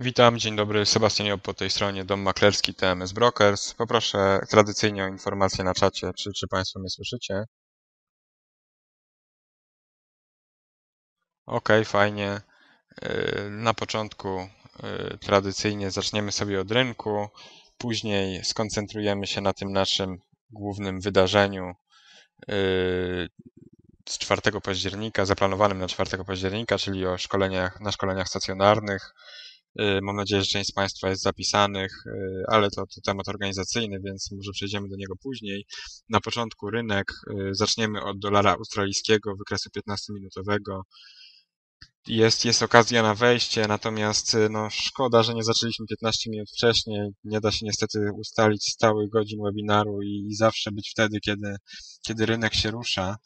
Witam, dzień dobry, Sebastian po tej stronie, dom maklerski TMS Brokers. Poproszę tradycyjnie o informację na czacie, czy, czy Państwo mnie słyszycie. Ok, fajnie. Yy, na początku yy, tradycyjnie zaczniemy sobie od rynku, później skoncentrujemy się na tym naszym głównym wydarzeniu yy, z 4 października, zaplanowanym na 4 października, czyli o szkoleniach, na szkoleniach stacjonarnych. Y, mam nadzieję, że część z Państwa jest zapisanych, y, ale to, to temat organizacyjny, więc może przejdziemy do niego później. Na początku rynek. Y, zaczniemy od dolara australijskiego, wykresu 15-minutowego. Jest, jest okazja na wejście, natomiast no, szkoda, że nie zaczęliśmy 15 minut wcześniej. Nie da się niestety ustalić stałych godzin webinaru i, i zawsze być wtedy, kiedy, kiedy rynek się rusza.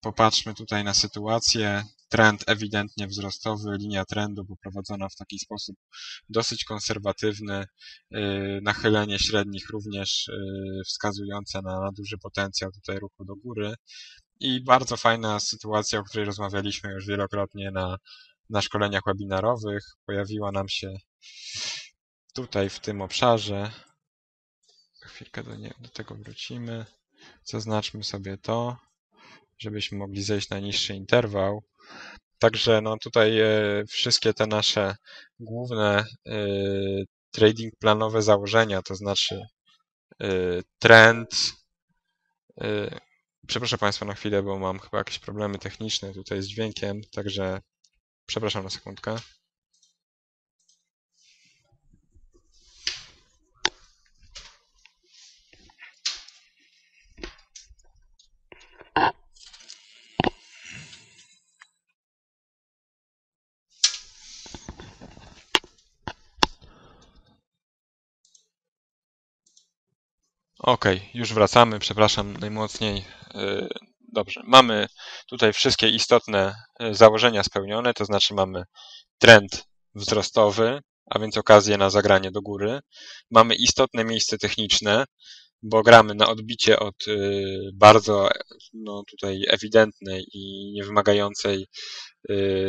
Popatrzmy tutaj na sytuację trend ewidentnie wzrostowy, linia trendu poprowadzona w taki sposób dosyć konserwatywny, y, nachylenie średnich również y, wskazujące na, duży potencjał tutaj ruchu do góry i bardzo fajna sytuacja, o której rozmawialiśmy już wielokrotnie na, na szkoleniach webinarowych. Pojawiła nam się tutaj w tym obszarze. Za chwilkę do, nie, do tego wrócimy. Zaznaczmy sobie to, żebyśmy mogli zejść na niższy interwał. Także no tutaj e, wszystkie te nasze główne e, trading planowe założenia, to znaczy e, trend. Przepraszam Państwa na chwilę, bo mam chyba jakieś problemy techniczne tutaj z dźwiękiem, także przepraszam na sekundkę. Ok, już wracamy, przepraszam najmocniej. Y, dobrze, mamy tutaj wszystkie istotne y, założenia spełnione, to znaczy mamy trend wzrostowy, a więc okazję na zagranie do góry. Mamy istotne miejsce techniczne, bo gramy na odbicie od y, bardzo no, tutaj ewidentnej i niewymagającej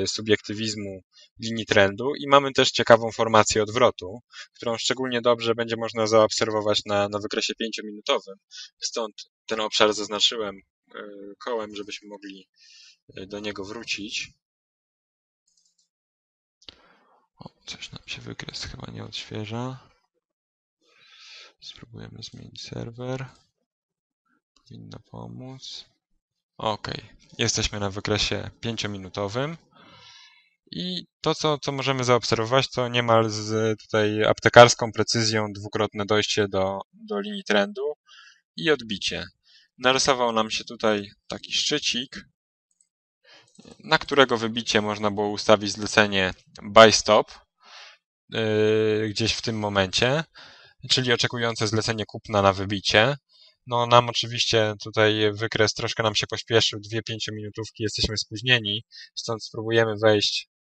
subiektywizmu linii trendu i mamy też ciekawą formację odwrotu, którą szczególnie dobrze będzie można zaobserwować na, na wykresie 5-minutowym. Stąd ten obszar zaznaczyłem e, kołem, żebyśmy mogli e, do niego wrócić. O, coś nam się wykres chyba nie odświeża. Spróbujemy zmienić serwer. Powinno pomóc. Ok, jesteśmy na wykresie 5-minutowym. I to, co, co możemy zaobserwować, to niemal z tutaj aptekarską precyzją dwukrotne dojście do, do linii trendu i odbicie. Narysował nam się tutaj taki szczycik, na którego wybicie można było ustawić zlecenie buy stop yy, gdzieś w tym momencie, czyli oczekujące zlecenie kupna na wybicie. No nam oczywiście tutaj wykres troszkę nam się pośpieszył, dwie pięciominutówki jesteśmy spóźnieni, stąd spróbujemy wejść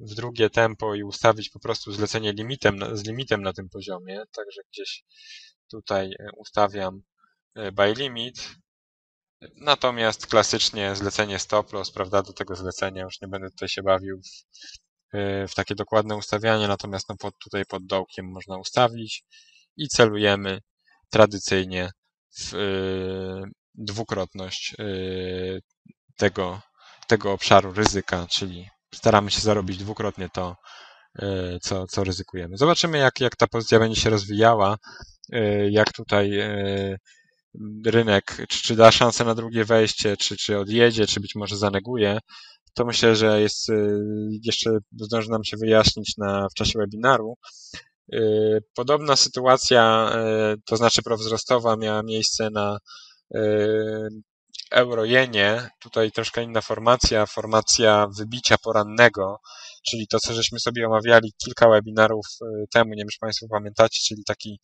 w drugie tempo i ustawić po prostu zlecenie limitem, z limitem na tym poziomie. Także gdzieś tutaj e, ustawiam e, by limit. Natomiast klasycznie zlecenie stop loss, prawda, do tego zlecenia już nie będę tutaj się bawił w, e, w takie dokładne ustawianie, natomiast no pod, tutaj pod dołkiem można ustawić i celujemy tradycyjnie w dwukrotność tego, tego obszaru ryzyka, czyli staramy się zarobić dwukrotnie to, e, co, co ryzykujemy. Zobaczymy, jak, jak ta pozycja będzie się rozwijała, e, jak tutaj e, rynek, czy, czy da szansę na drugie wejście, czy, czy odjedzie, czy być może zaneguje. To myślę, że jest jeszcze zdąży nam się wyjaśnić na, w czasie webinaru. Podobna sytuacja, to znaczy prowzrostowa, miała miejsce na euro-jenie, tutaj troszkę inna formacja, formacja wybicia porannego, czyli to, co żeśmy sobie omawiali kilka webinarów y, temu, nie wiem, czy Państwo pamiętacie, czyli taki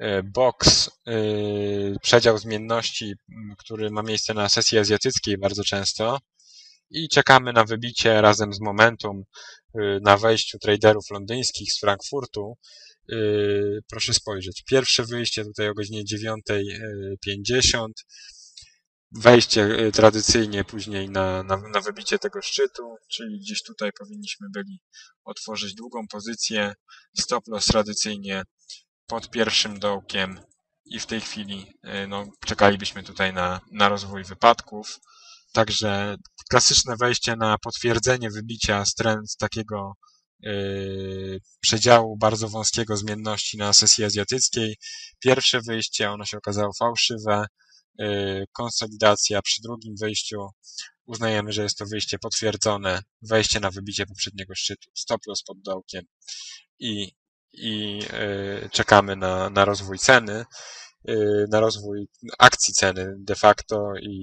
y, box, y, przedział zmienności, który ma miejsce na sesji azjatyckiej bardzo często i czekamy na wybicie razem z Momentum na wejściu traderów londyńskich z Frankfurtu. Proszę spojrzeć. Pierwsze wyjście tutaj o godzinie 9.50 wejście y, tradycyjnie później na, na, na wybicie tego szczytu, czyli gdzieś tutaj powinniśmy byli otworzyć długą pozycję, stop loss tradycyjnie pod pierwszym dołkiem i w tej chwili y, no, czekalibyśmy tutaj na, na rozwój wypadków. Także klasyczne wejście na potwierdzenie wybicia z trend takiego yy, przedziału bardzo wąskiego zmienności na sesji azjatyckiej. Pierwsze wyjście, ono się okazało fałszywe. Yy, konsolidacja przy drugim wyjściu uznajemy, że jest to wyjście potwierdzone, wejście na wybicie poprzedniego szczytu, stop loss pod dołkiem. I, i yy, czekamy na, na rozwój ceny. Y, na rozwój akcji ceny de facto i,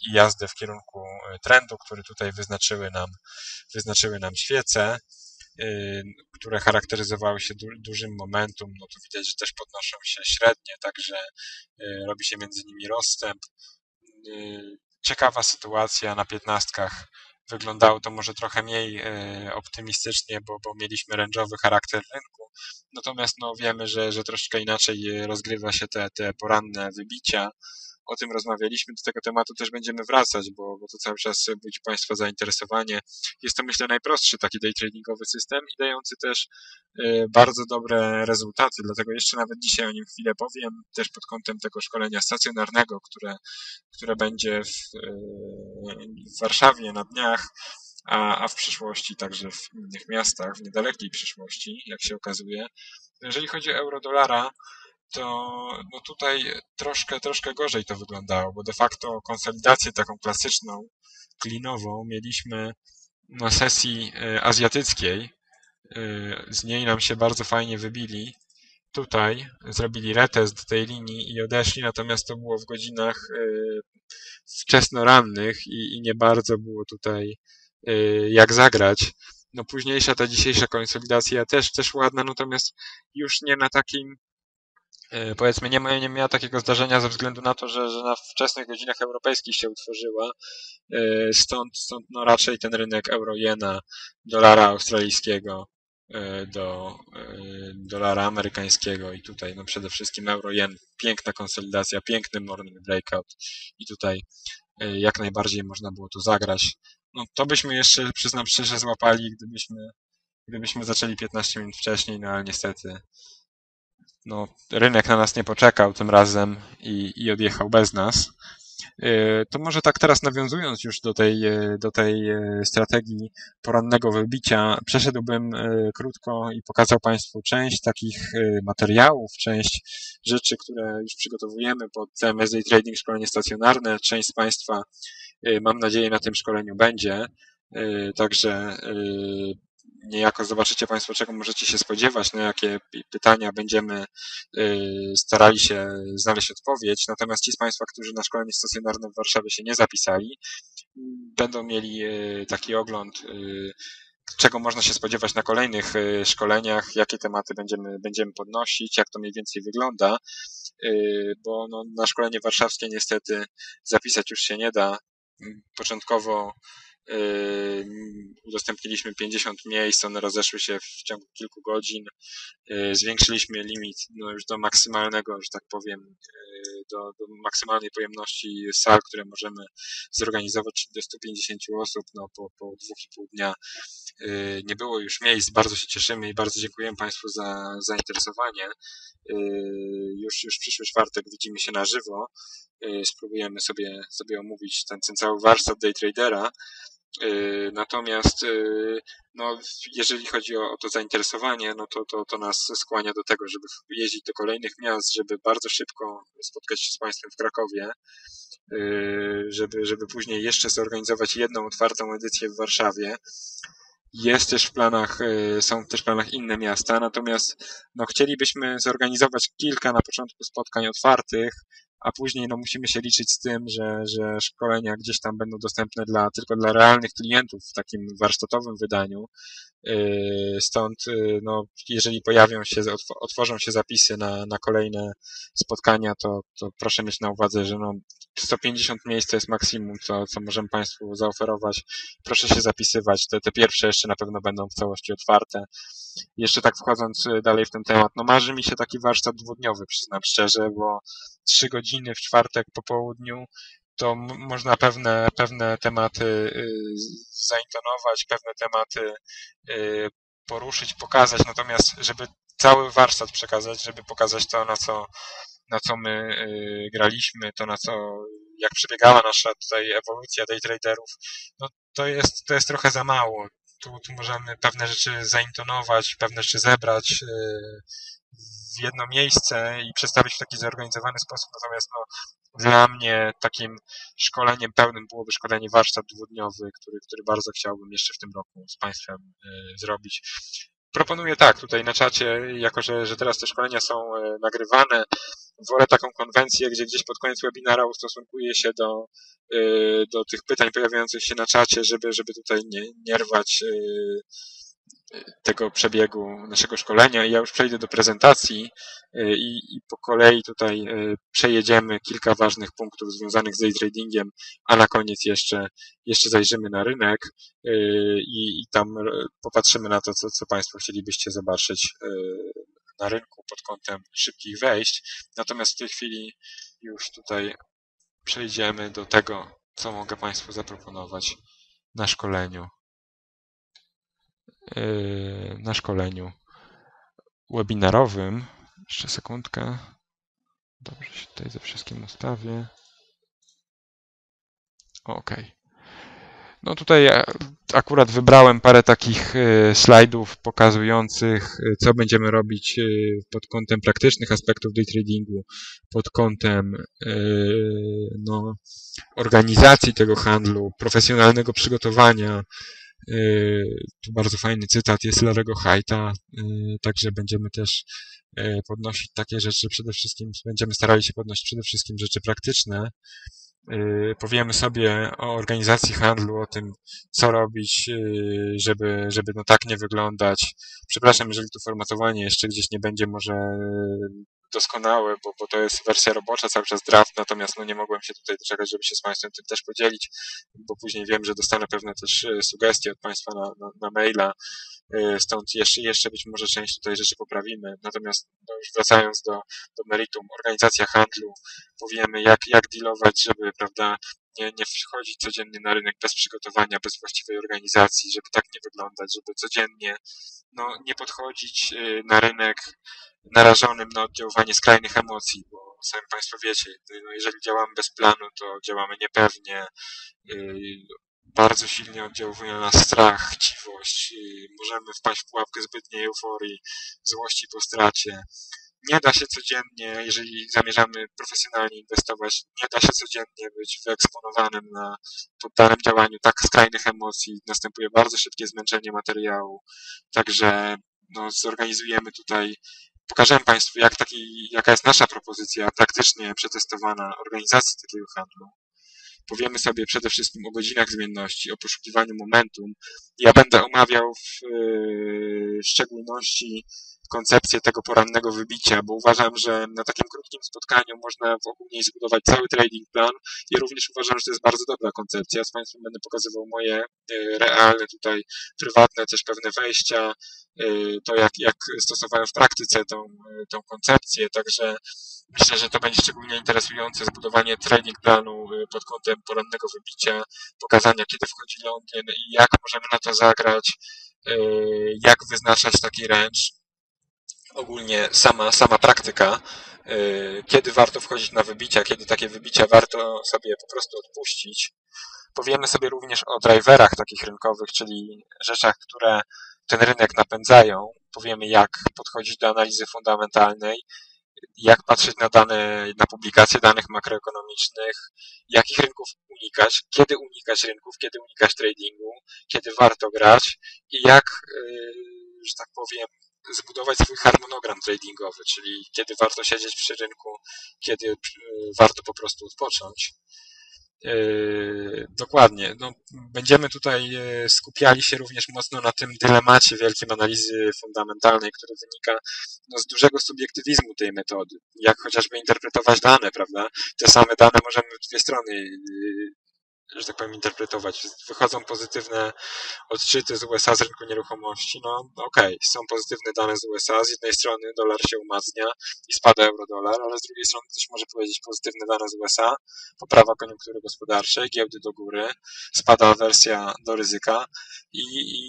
i jazdę w kierunku y, trendu, który tutaj wyznaczyły nam, wyznaczyły nam świece, y, które charakteryzowały się du dużym momentum, no to widać, że też podnoszą się średnie, także robi się między nimi rozstęp. Ciekawa sytuacja na piętnastkach. Wyglądało to może trochę mniej optymistycznie, bo, bo mieliśmy range'owy charakter rynku, Natomiast no, wiemy, że, że troszeczkę inaczej rozgrywa się te, te poranne wybicia. O tym rozmawialiśmy, do tego tematu też będziemy wracać, bo, bo to cały czas budzi Państwa zainteresowanie. Jest to myślę najprostszy taki day tradingowy system i dający też y, bardzo dobre rezultaty, dlatego jeszcze nawet dzisiaj o nim chwilę powiem, też pod kątem tego szkolenia stacjonarnego, które, które będzie w, y, w Warszawie na dniach a, a w przyszłości także w innych miastach, w niedalekiej przyszłości, jak się okazuje. Jeżeli chodzi o euro-dolara, to no tutaj troszkę, troszkę gorzej to wyglądało, bo de facto konsolidację taką klasyczną, klinową mieliśmy na sesji e, azjatyckiej. E, z niej nam się bardzo fajnie wybili. Tutaj zrobili retest tej linii i odeszli, natomiast to było w godzinach e, wczesnorannych i, i nie bardzo było tutaj jak zagrać. No późniejsza ta dzisiejsza konsolidacja też, też ładna, natomiast już nie na takim powiedzmy nie, ma, nie miała takiego zdarzenia ze względu na to, że, że na wczesnych godzinach europejskich się utworzyła. Y, stąd, stąd no raczej ten rynek euro-jena, dolara australijskiego do dolara amerykańskiego i tutaj no przede wszystkim euro-jen, piękna konsolidacja, piękny morning breakout i tutaj jak najbardziej można było tu zagrać. No to byśmy jeszcze, przyznam szczerze, złapali, gdybyśmy, gdybyśmy zaczęli 15 minut wcześniej, no ale niestety no, rynek na nas nie poczekał tym razem i, i odjechał bez nas. Y, to może tak teraz nawiązując już do tej, y, do tej y, strategii porannego wybicia, przeszedłbym krótko i pokazał Państwu część takich materiałów, część rzeczy, które już przygotowujemy pod CMS Day Trading Szkolenie Stacjonarne. Część z Państwa mam nadzieję na tym szkoleniu będzie. Także niejako zobaczycie Państwo, czego możecie się spodziewać, na jakie pytania będziemy starali się znaleźć odpowiedź. Natomiast ci z Państwa, którzy na szkolenie stacjonarne w Warszawie się nie zapisali, będą mieli taki ogląd, czego można się spodziewać na kolejnych szkoleniach, jakie tematy będziemy, będziemy podnosić, jak to mniej więcej wygląda, bo no, na szkolenie warszawskie niestety zapisać już się nie da. Początkowo udostępniliśmy 50 miejsc, one rozeszły się w ciągu kilku godzin. Yy, zwiększyliśmy limit no już do maksymalnego, że tak powiem, yy, do, do maksymalnej pojemności sal, które możemy zorganizować do 150 osób. No, po, po dwóch i pół dnia nie było już miejsc. Bardzo się cieszymy i bardzo dziękujemy Państwu za zainteresowanie. Już, już przyszły czwartek widzimy się na żywo. Spróbujemy sobie, sobie omówić ten, ten cały warsztat day tradera. Y, natomiast y, no, jeżeli chodzi o, to zainteresowanie, no to, to, to nas skłania do tego, żeby jeździć do kolejnych miast, żeby bardzo szybko spotkać się z Państwem w Krakowie, żeby, żeby później jeszcze zorganizować jedną otwartą edycję w Warszawie. Jest też w planach, są też w planach inne miasta, natomiast no, chcielibyśmy zorganizować kilka na początku spotkań otwartych, a później no, musimy się liczyć z tym, że, że szkolenia gdzieś tam będą dostępne dla, tylko dla realnych klientów w takim warsztatowym wydaniu. Yy, stąd, yy, no, jeżeli pojawią się, otworzą się zapisy na, na kolejne spotkania, to, to proszę mieć na uwadze, że no, 150 miejsc to jest maksimum, co, co możemy Państwu zaoferować. Proszę się zapisywać. Te, te pierwsze jeszcze na pewno będą w całości otwarte. Jeszcze tak wchodząc yy, dalej w ten temat, no marzy mi się taki warsztat dwudniowy, przyznam szczerze, bo trzy godziny w czwartek po południu to można pewne, pewne tematy y, zaintonować, pewne tematy y, poruszyć, pokazać, natomiast żeby cały warsztat przekazać, żeby pokazać to, na co, na co my y, graliśmy, to na co, jak przebiegała nasza tutaj ewolucja day traderów, no to jest, to jest trochę za mało. Tu, tu możemy pewne rzeczy zaintonować, pewne rzeczy zebrać w jedno miejsce i przedstawić w taki zorganizowany sposób, natomiast no, dla mnie takim szkoleniem pełnym byłoby szkolenie warsztat dwudniowy, który, który bardzo chciałbym jeszcze w tym roku z Państwem y, zrobić. Proponuję tak, tutaj na czacie, jako że, że teraz te szkolenia są y, nagrywane, wolę taką konwencję, gdzie gdzieś pod koniec webinara ustosunkuję się do, y, do tych pytań pojawiających się na czacie, żeby, żeby tutaj nie, nie rwać tego przebiegu naszego szkolenia ja już przejdę do prezentacji y, i, i, po kolei tutaj y, przejedziemy kilka ważnych punktów związanych z day tradingiem, a na koniec jeszcze, jeszcze zajrzymy na rynek y, i, i tam popatrzymy na to, co, co Państwo chcielibyście zobaczyć na rynku pod kątem szybkich wejść. Natomiast w tej chwili już tutaj przejdziemy do tego, co mogę Państwu zaproponować na szkoleniu. Yy, na szkoleniu webinarowym. Jeszcze sekundkę. Dobrze się tutaj ze wszystkim ustawię. OK. No tutaj akurat wybrałem parę takich yy, slajdów pokazujących, yy, co będziemy robić pod kątem praktycznych aspektów day tradingu, pod kątem no, organizacji tego handlu, profesjonalnego przygotowania, Y, tu bardzo fajny cytat jest Larego Hajta, y, także będziemy też y, podnosić takie rzeczy przede wszystkim, będziemy starali się podnosić przede wszystkim rzeczy praktyczne. Powiemy sobie o organizacji handlu, o tym, co robić, żeby, żeby no tak nie wyglądać. Przepraszam, jeżeli tu formatowanie jeszcze gdzieś nie będzie może doskonałe, bo, bo to jest wersja robocza, cały czas draft, natomiast no nie mogłem się tutaj doczekać, żeby się z Państwem tym też podzielić, bo później wiem, że dostanę pewne też e, sugestie od Państwa na, na, na maila, e, stąd jeszcze, jeszcze być może część tutaj rzeczy poprawimy. Natomiast no już wracając do, do meritum, organizacja handlu, powiemy jak, jak dealować, żeby, prawda, nie, nie wchodzić codziennie na rynek bez przygotowania, bez właściwej organizacji, żeby tak nie wyglądać, żeby codziennie no, nie podchodzić e, na rynek narażonym na oddziaływanie skrajnych emocji, bo sami Państwo wiecie, no jeżeli działamy bez planu, to działamy niepewnie, y, bardzo silnie oddziałuje na nas strach, chciwość, możemy wpaść w pułapkę zbytniej euforii, złości po stracie. Nie da się codziennie, jeżeli zamierzamy profesjonalnie inwestować, nie da się codziennie być wyeksponowanym na poddanym działaniu tak skrajnych emocji. Następuje bardzo szybkie zmęczenie materiału. Także no, zorganizujemy tutaj pokażemy Państwu, jak taki, jaka jest nasza propozycja praktycznie przetestowana organizacji takiego handlu. Powiemy sobie przede wszystkim o godzinach zmienności, o poszukiwaniu momentum. Ja będę omawiał w szczególności koncepcję tego porannego wybicia, bo uważam, że na takim krótkim spotkaniu można wokół niej zbudować cały trading plan i również uważam, że to jest bardzo dobra koncepcja. Z Państwem będę pokazywał moje y, realne tutaj, prywatne też pewne wejścia, y, to jak, jak stosowałem w praktyce tą, y, tą koncepcję, także myślę, że to będzie szczególnie interesujące zbudowanie trading planu pod kątem porannego wybicia, pokazania kiedy wchodzi Londyn i jak możemy na to zagrać, jak wyznaczać taki range, ogólnie sama, sama praktyka, y, kiedy warto wchodzić na wybicia, kiedy takie wybicia warto sobie po prostu odpuścić. Powiemy sobie również o driverach takich rynkowych, czyli rzeczach, które ten rynek napędzają. Powiemy, jak podchodzić do analizy fundamentalnej, jak patrzeć na dane, na publikacje danych makroekonomicznych, jakich rynków unikać, kiedy unikać rynków, kiedy unikać tradingu, kiedy warto grać i jak, y, że tak powiem, zbudować swój harmonogram tradingowy, czyli kiedy warto siedzieć przy rynku, kiedy y, warto po prostu odpocząć. Yy, dokładnie. No, będziemy tutaj y, skupiali się również mocno na tym dylemacie wielkim analizy fundamentalnej, który wynika no, z dużego subiektywizmu tej metody. Jak chociażby interpretować dane, prawda? Te same dane możemy w dwie strony że tak powiem, interpretować. Wychodzą pozytywne odczyty z USA z rynku nieruchomości. No okej, okay, są pozytywne dane z USA. Z jednej strony dolar się umacnia i spada euro-dolar, ale z drugiej strony ktoś może powiedzieć pozytywne dane z USA, poprawa koniunktury gospodarczej, giełdy do góry, spada wersja do ryzyka i,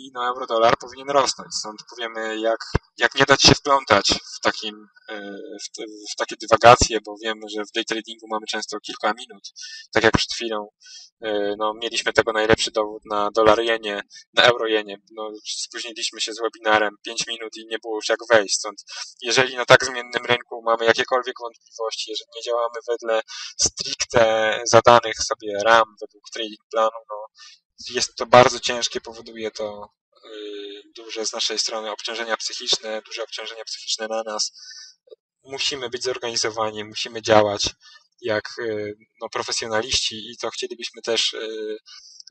i no euro-dolar powinien rosnąć. Stąd powiemy, jak, jak nie dać się wplątać w, takim, e, w, w takie dywagacje, bo wiemy, że w day tradingu mamy często kilka minut, tak jak przed chwilą E, no, mieliśmy tego najlepszy dowód na dolar jenie, na euro jenie. No, spóźniliśmy się z webinarem 5 minut i nie było już jak wejść. Stąd jeżeli na tak zmiennym rynku mamy jakiekolwiek wątpliwości, jeżeli nie działamy wedle stricte zadanych sobie ram, według trading planu, no, jest to bardzo ciężkie, powoduje to yy, duże z naszej strony obciążenia psychiczne, duże obciążenia psychiczne na nas. Musimy być zorganizowani, musimy działać jak y, no, profesjonaliści i to chcielibyśmy też y,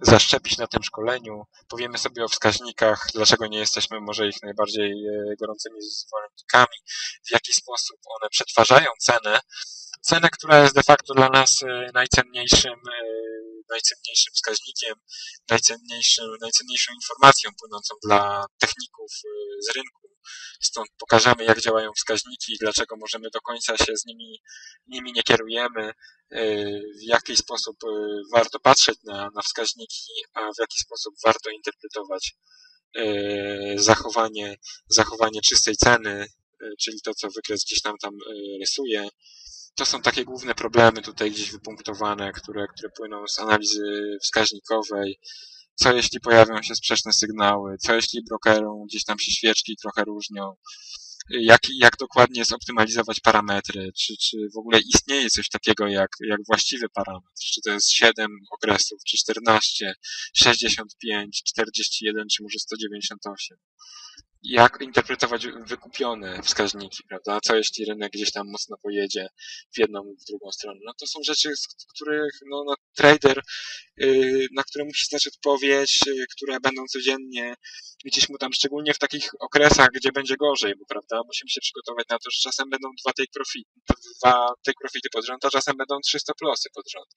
zaszczepić na tym szkoleniu. Powiemy sobie o wskaźnikach, dlaczego nie jesteśmy może ich najbardziej y, gorącymi zwolennikami, w jaki sposób one przetwarzają cenę, cenę, która jest de facto dla nas najcenniejszym, najcenniejszym wskaźnikiem, najcenniejszym, najcenniejszą informacją płynącą dla techników z rynku Stąd pokażemy, jak działają wskaźniki, dlaczego możemy do końca się z nimi, nimi nie kierujemy, y, w jaki sposób y, warto patrzeć na, na wskaźniki, a w jaki sposób warto interpretować y, zachowanie, zachowanie czystej ceny, czyli to, co wykres gdzieś tam tam rysuje. To są takie główne problemy tutaj gdzieś wypunktowane, które, które płyną z analizy wskaźnikowej, co jeśli pojawią się sprzeczne sygnały, co jeśli brokerom gdzieś tam się świeczki trochę różnią, jak, jak dokładnie zoptymalizować parametry, czy, czy w ogóle istnieje coś takiego jak, jak właściwy parametr, czy to jest 7 okresów, czy 14, 65, 41, czy może 198 jak interpretować wykupione wskaźniki, prawda? Co jeśli rynek gdzieś tam mocno pojedzie w jedną lub w drugą stronę? No to są rzeczy, z których no, no, trader, yy, na które musi znać odpowiedź, yy, które będą codziennie gdzieś mu tam, szczególnie w takich okresach, gdzie będzie gorzej, bo prawda, musimy się przygotować na to, że czasem będą dwa take profity, dwa take profity pod rząd, a czasem będą trzy stop lossy pod rząd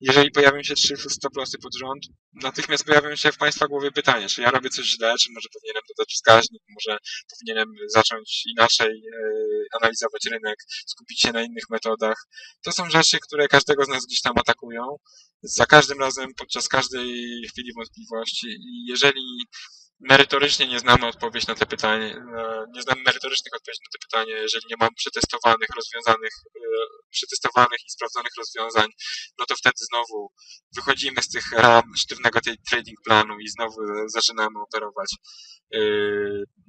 jeżeli pojawią się trzy stop-lossy pod rząd, natychmiast pojawią się w Państwa głowie pytanie, czy ja robię coś źle, czy może powinienem dodać wskaźnik, może powinienem zacząć inaczej e, analizować rynek, skupić się na innych metodach. To są rzeczy, które każdego z nas gdzieś tam atakują. Za każdym razem, podczas każdej chwili wątpliwości. I jeżeli merytorycznie nie znamy odpowiedzi na te pytanie, nie znamy merytorycznych odpowiedzi na te pytanie, jeżeli nie mamy przetestowanych, rozwiązanych, e, przetestowanych i sprawdzonych rozwiązań, no to wtedy znowu wychodzimy z tych ram sztywnego tej trading planu i znowu zaczynamy operować e,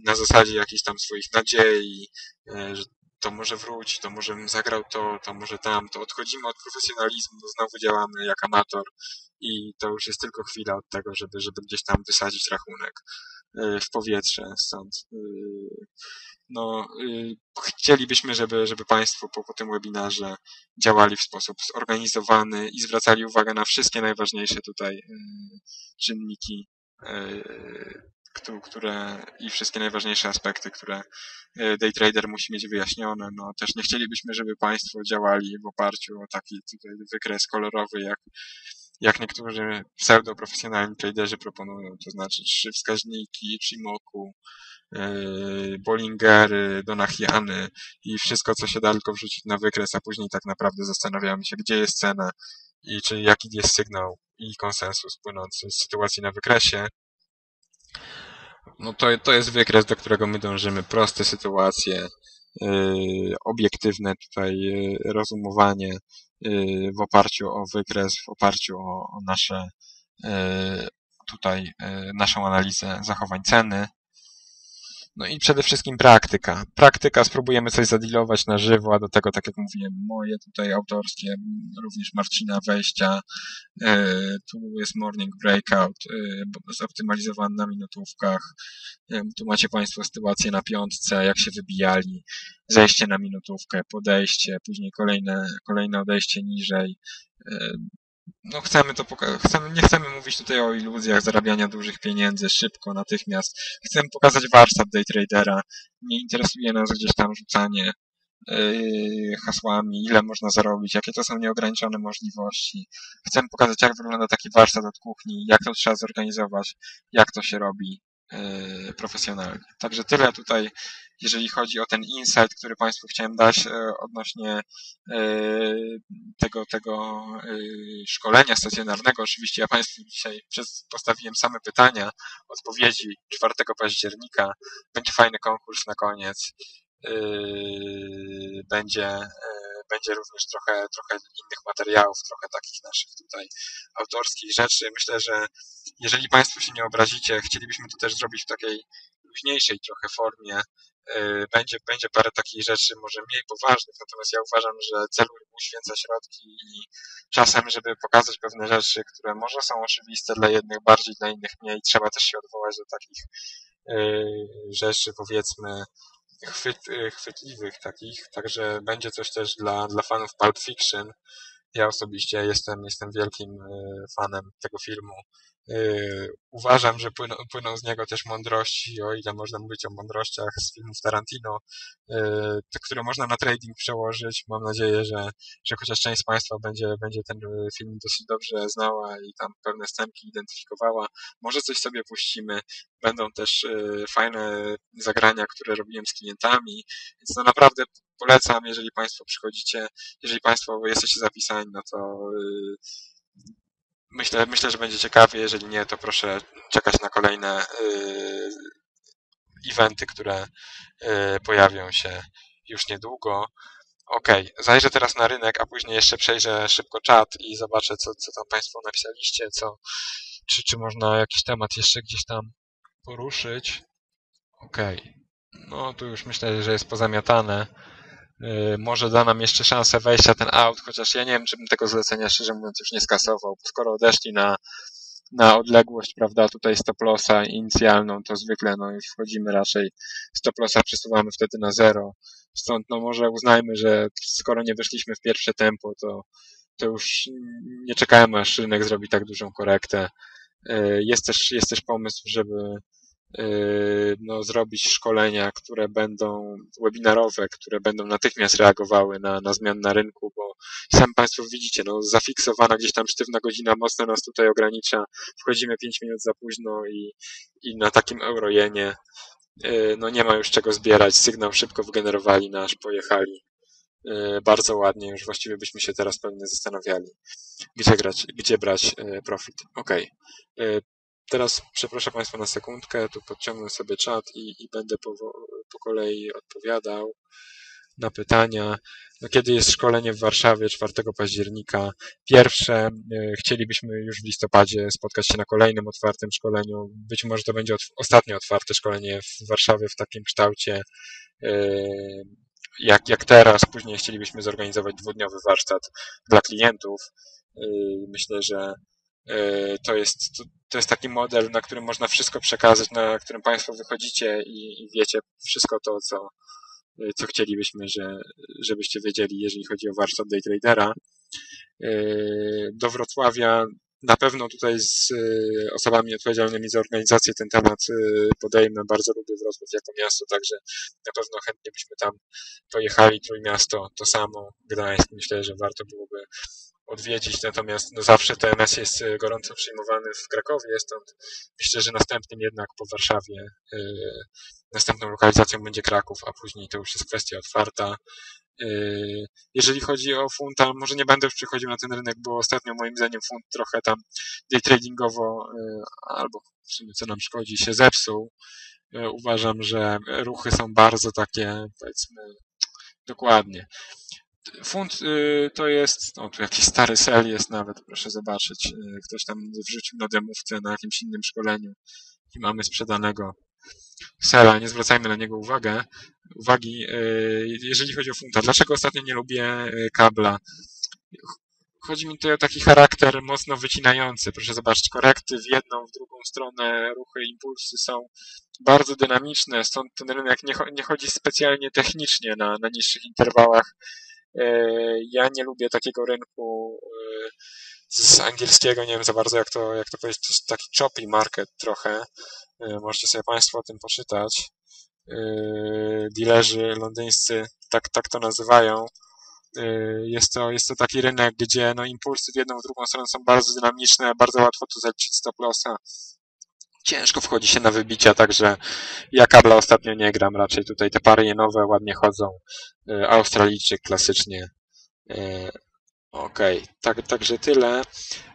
na zasadzie jakichś tam swoich nadziei, e, że to może wróci, to może bym zagrał to, to może tam, to odchodzimy od profesjonalizmu, znowu działamy jak amator i to już jest tylko chwila od tego, żeby, żeby gdzieś tam wysadzić rachunek w powietrze stąd. Y, no, y, chcielibyśmy, żeby, żeby Państwo po, po tym webinarze działali w sposób zorganizowany i zwracali uwagę na wszystkie najważniejsze tutaj czynniki które i wszystkie najważniejsze aspekty, które e, day trader musi mieć wyjaśnione. No też nie chcielibyśmy, żeby Państwo działali w oparciu o taki tutaj wykres kolorowy, jak, jak niektórzy pseudo-profesjonalni traderzy proponują, to znaczy trzy wskaźniki, Chimoku, Bollingery, Donachiany i wszystko, co się da tylko wrzucić na wykres, a później tak naprawdę zastanawiamy się, gdzie jest cena i czy jaki jest sygnał i konsensus płynący z sytuacji na wykresie, no to, to jest wykres, do którego my dążymy. Proste sytuacje, yy, obiektywne tutaj rozumowanie yy, w oparciu o wykres, w oparciu o, o nasze tutaj naszą analizę zachowań ceny. No i przede wszystkim praktyka. Praktyka, spróbujemy coś zadealować na żywo, a do tego, tak jak mówiłem, moje tutaj autorskie, również Marcina wejścia. E, tu jest morning breakout, e, zoptymalizowany na minutówkach. E, tu macie Państwo sytuację na piątce, jak się wybijali, zejście na minutówkę, podejście, później kolejne, kolejne odejście niżej no chcemy to chcemy, nie chcemy mówić tutaj o iluzjach zarabiania dużych pieniędzy szybko, natychmiast. Chcemy pokazać warsztat day tradera. Nie interesuje nas gdzieś tam rzucanie yy, hasłami, ile można zarobić, jakie to są nieograniczone możliwości. Chcemy pokazać, jak wygląda taki warsztat od kuchni, jak to trzeba zorganizować, jak to się robi yy, profesjonalnie. Także tyle tutaj, jeżeli chodzi o ten insight, który Państwu chciałem dać yy, odnośnie tego, tego szkolenia stacjonarnego. Oczywiście ja Państwu dzisiaj postawiłem same pytania, odpowiedzi 4 października. Będzie fajny konkurs na koniec. Będzie, będzie również trochę, trochę innych materiałów, trochę takich naszych tutaj autorskich rzeczy. Myślę, że jeżeli Państwo się nie obrazicie, chcielibyśmy to też zrobić w takiej luźniejszej trochę formie. Yy, będzie, będzie parę takich rzeczy może mniej poważnych, natomiast ja uważam, że cel uświęca środki i czasem, żeby pokazać pewne rzeczy, które może są oczywiste dla jednych bardziej, dla innych mniej, trzeba też się odwołać do takich rzeczy, powiedzmy, chwyt, y, chwytliwych takich, także będzie coś też dla, dla fanów Pulp Fiction. Ja osobiście jestem, jestem wielkim y, fanem tego filmu. Y, uważam, że płyną, płyną z niego też mądrości, o ile można mówić o mądrościach z filmów Tarantino, te, które można na trading przełożyć. Mam nadzieję, że, że chociaż część z Państwa będzie, będzie ten film dosyć dobrze znała i tam pewne scenki identyfikowała. Może coś sobie puścimy. Będą też fajne zagrania, które robiłem z klientami, więc no naprawdę polecam, jeżeli Państwo przychodzicie, jeżeli Państwo jesteście zapisani, no to myślę, myślę, że będzie ciekawie. Jeżeli nie, to proszę czekać na kolejne yy, eventy, które yy, pojawią się już niedługo. Ok, zajrzę teraz na rynek, a później jeszcze przejrzę szybko czat i zobaczę, co, co tam Państwo napisaliście, co, czy, czy można jakiś temat jeszcze gdzieś tam poruszyć. Ok, no tu już myślę, że jest pozamiatane. Y, może da nam jeszcze szansę wejścia ten out, chociaż ja nie wiem, czy bym tego zlecenia szczerze mówiąc już nie skasował. Skoro odeszli na, na odległość, prawda, tutaj stop lossa inicjalną, to zwykle no już wchodzimy raczej, stop lossa przesuwamy wtedy na zero. Stąd no może uznajmy, że skoro nie weszliśmy w pierwsze tempo, to, to już nie czekajmy aż rynek zrobi tak dużą korektę. Y, jest też, jest też pomysł, żeby no, zrobić szkolenia, które będą webinarowe, które będą natychmiast reagowały na, na zmian na rynku, bo sami Państwo widzicie, no, zafiksowana gdzieś tam sztywna godzina mocno nas tutaj ogranicza. Wchodzimy 5 minut za późno i, i na takim eurojenie yy, no, nie ma już czego zbierać. Sygnał szybko wygenerowali nasz, pojechali. Yy, bardzo ładnie, już właściwie byśmy się teraz pewnie zastanawiali, gdzie grać, gdzie brać profit. Ok. Teraz przeproszę Państwa na sekundkę, tu podciągnę sobie czat i, i będę po, po kolei odpowiadał na pytania. No, kiedy jest szkolenie w Warszawie 4 października? Pierwsze, e, chcielibyśmy już w listopadzie spotkać się na kolejnym otwartym szkoleniu. Być może to będzie ostatnie otwarte szkolenie w Warszawie w takim kształcie e, jak, jak teraz. Później chcielibyśmy zorganizować dwudniowy warsztat dla klientów. E, myślę, że to jest, to jest taki model, na którym można wszystko przekazać, na którym Państwo wychodzicie i, i wiecie wszystko to, co, co chcielibyśmy, że, żebyście wiedzieli, jeżeli chodzi o warsztat day tradera. Yy, do Wrocławia na pewno tutaj z osobami odpowiedzialnymi za organizację ten temat podejmę. Bardzo lubię Wrocław jako miasto, także na pewno chętnie byśmy tam pojechali. Trójmiasto to samo, Gdańsk. Myślę, że warto byłoby odwiedzić, natomiast no zawsze TMS jest e, gorąco przyjmowany w Krakowie, stąd myślę, że następnym jednak po Warszawie yy, następną lokalizacją będzie Kraków, a później to już jest kwestia otwarta. Yy, jeżeli chodzi o funta, może nie będę już przychodził na ten rynek, bo ostatnio moim zdaniem funt trochę tam day tradingowo albo w sumie co nam szkodzi, się zepsuł. Uważam, że ruchy są bardzo takie, powiedzmy, dokładnie Funt y, to jest, o tu jakiś stary sel jest nawet, proszę zobaczyć. Y, ktoś tam wrzucił na demówce na jakimś innym szkoleniu i mamy sprzedanego sela. Nie zwracajmy na niego uwagę. uwagi. Y, jeżeli chodzi o funta. Dlaczego ostatnio nie lubię kabla? Chodzi mi tutaj o taki charakter mocno wycinający. Proszę zobaczyć, korekty w jedną, w drugą stronę, ruchy, impulsy są bardzo dynamiczne, stąd ten rynek nie, nie chodzi specjalnie technicznie na, na niższych interwałach ja nie lubię takiego rynku e, z angielskiego, nie wiem za bardzo jak to, jak to powiedzieć, to jest taki choppy market trochę. E, możecie sobie Państwo o tym poczytać. Dilerzy londyńscy tak, tak to nazywają. Jest to, jest to taki rynek, gdzie no, impulsy w jedną, w drugą stronę są bardzo dynamiczne, bardzo łatwo tu zaliczyć stop lossa. Ciężko wchodzi się na wybicia, także ja kabla ostatnio nie gram, raczej tutaj te pary jenowe ładnie chodzą. Y, Australijczyk klasycznie. Y, Okej, tak, także tyle.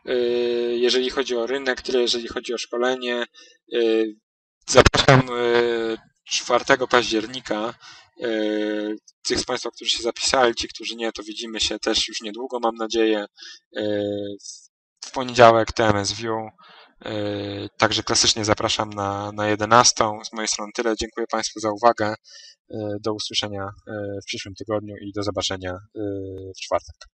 Y, Jeżeli chodzi o rynek, tyle jeżeli chodzi o szkolenie. Zapraszam y, 4 października. Tych z Państwa, którzy się zapisali, ci, którzy nie, to widzimy się też już niedługo, mam nadzieję. W poniedziałek TMS View. Y, Także klasycznie zapraszam na, na 11. Z mojej strony tyle. Dziękuję Państwu za uwagę. Y, Do usłyszenia y, w przyszłym tygodniu i do zobaczenia w czwartek.